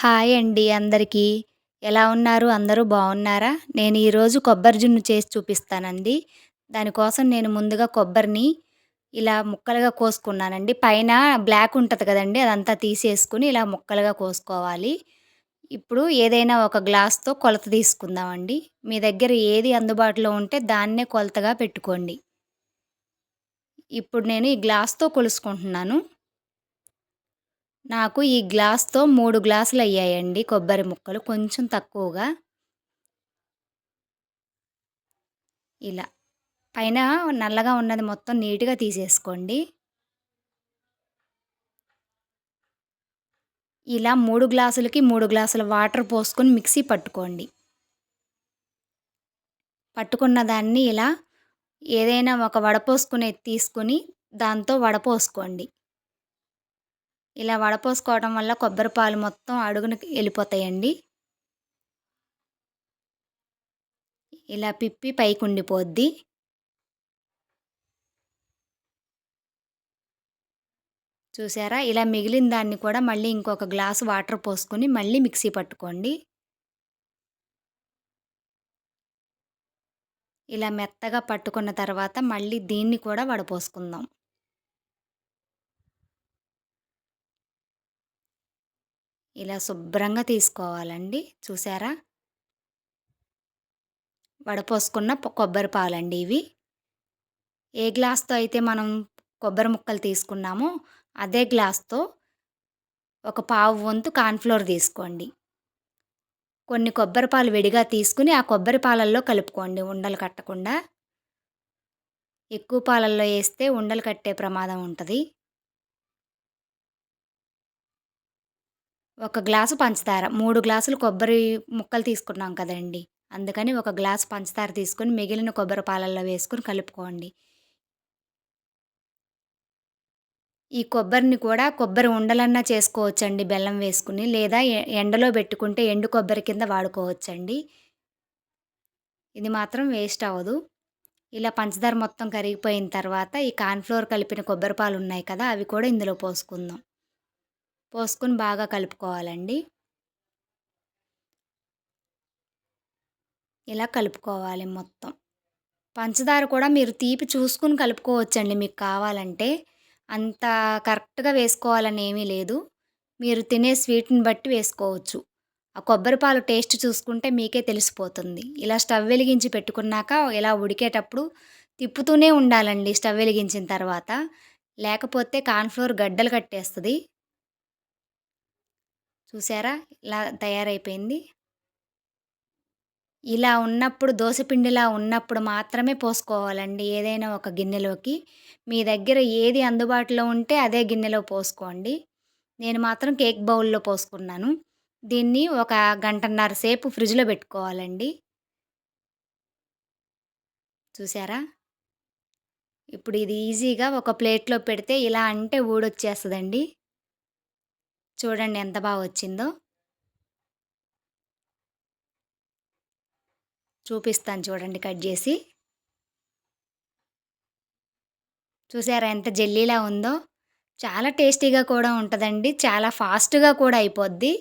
Hi అండి అందరికీ. ఎలా ఉన్నారు? అందరూ బాగున్నారా నేను ఈరోజు కొబ్బరి జున్ను చేసి చూపిస్తానండి. దానికోసం నేను ముందుగా కొబ్బరిని ఇలా ముక్కలుగా కోసుకున్నానండి. పైన బ్లాక్ ఉంటుంది కదండి అదంతా తీసేసుకొని ఇలా ముక్కలుగా కోసుకోవాలి. ఇప్పుడు ఏదైనా ఒక గ్లాస్‌తో కొలత తీసుకుందామండి. మీ దగ్గర ఏది అందుబాటులో ఉంటే దాన్నే కొలతగా పెట్టుకోండి. ఇప్పుడు నేను ఈ గ్లాస్‌తో కొలుసుకుంటున్నాను. నాకు ఈ గ్లాస్‌తో మూడు గ్లాసులు అయ్యాయండి కొబ్బరి ముక్కలు. కొంచెం తక్కువగా. ఇలా. పైన నల్లగా ఉన్నది మొత్తం నీట్‌గా తీసేసుకోండి. ఇలా మూడు గ్లాసులకి మూడు గ్లాసుల వాటర్ పోసుకొని మిక్సీ పట్టుకోండి. పట్టుకున్న దాన్ని ఇలా ఏదైనా ఒక వడపోసుకునేది తీసుకొని దాంతో వడపోసుకోండి. ఇలా వడపోసుకోవడం వల్ల కొబ్బరి పాలు మొత్తం అడుగునకి వెళ్ళిపోతాయండి ఇలా పిప్పి పైకుండిపోద్ది. చూసారా? ఇలా మిగిలిన దాన్ని కూడా మళ్ళీ ఇంకొక గ్లాసు వాటర్ పోసుకొని మళ్ళీ మిక్సీ పట్టుకోండి. ఇలా మెత్తగా పట్టుకున్న తర్వాత మళ్ళీ దీన్ని కూడా వడపోసుకుందాం. ఇలా శుభ్రంగా తీసుకోవాలండి. చూసారా? వడపోసుకున్న కొబ్బరి పాలండి ఇవి. ఏ గ్లాస్‌తో అయితే మనం కొబ్బరి ముక్కలు తీసుకున్నామో అదే గ్లాస్‌తో ఒక పావు వంతు కాన్ఫ్లోర్ తీసుకోండి. కొన్ని కొబ్బరి పాలు విడిగా తీసుకొని ఆ కొబ్బరి పాలల్లో కలుపుకోండి ఉండలు కట్టకుండా. ఎక్కువ పాలల్లో వేస్తే ఉండలు కట్టే ప్రమాదం ఉంటుంది ఒక గ్లాసు పంచదార. మూడు గ్లాసులు కొబ్బరి ముక్కలు తీసుకున్నాం కదండీ! అందుకని ఒక గ్లాసు పంచదార తీసుకొని మిగిలిన కొబ్బరి పాలల్లో వేసుకొని కలుపుకోండి. ఈ కొబ్బరిని కూడా కొబ్బరి ఉండలన్నా చేసుకోవచ్చండి బెల్లం వేసుకుని లేదా ఎండలో పెట్టుకుంటే ఎండు కొబ్బరి కింద వాడుకోవచ్చండి. ఇది మాత్రం వేస్ట్ అవ్వదు. ఇలా పంచదార మొత్తం కరిగిపోయిన తర్వాత ఈ కార్న్‌ఫ్లోర్ కలిపిన కొబ్బరి పాలు ఉన్నాయి కదా! అవి కూడా ఇందులో పోసుకుందాం. పోసుకొని బాగా కలుపుకోవాలండి. ఇలా కలుపుకోవాలి మొత్తం. పంచదార కూడా మీరు తీపి చూసుకొని కలుపుకోవచ్చండి మీకు కావాలంటే. అంత కరెక్ట్‌గా వేసుకోవాలని ఏమీ లేదు. మీరు తినే స్వీట్‌ని బట్టి వేసుకోవచ్చు. ఆ కొబ్బరి పాలు టేస్ట్ చూసుకుంటే మీకే తెలిసిపోతుంది. ఇలా స్టవ్ వెలిగించి పెట్టుకున్నాక ఇలా ఉడికేటప్పుడు తిప్పుతూనే ఉండాలండి స్టవ్ వెలిగించిన తర్వాత. లేకపోతే కార్న్‌ఫ్లోర్ గడ్డలు కట్టేస్తుంది చూసారా? ఇలా తయారైపోయింది. ఇలా ఉన్నప్పుడు దోసపిండిలా ఉన్నప్పుడు మాత్రమే పోసుకోవాలండి ఏదైనా ఒక గిన్నెలోకి. మీ దగ్గర ఏది అందుబాటులో ఉంటే అదే గిన్నెలో పోసుకోండి. నేను మాత్రం కేక్ బౌల్‌లో పోసుకున్నాను. దీన్ని ఒక గంటన్నర సేపు ఫ్రిడ్జ్‌లో పెట్టుకోవాలండి. చూసారా? ఇప్పుడు ఇది ఈజీగా ఒక ప్లేట్‌లో పెడితే ఇలా అంటే ఊడొచ్చేస్తుందండి చూడండి ఎంత బాగా వచ్చిందో. చూపిస్తాను చూడండి కట్ చేసి చూసారా ఎంత జెల్లీలా ఉందో? చాలా టేస్టీగా కూడా ఉంటుందండి చాలా ఫాస్ట్‌గా కూడా అయిపోద్ది.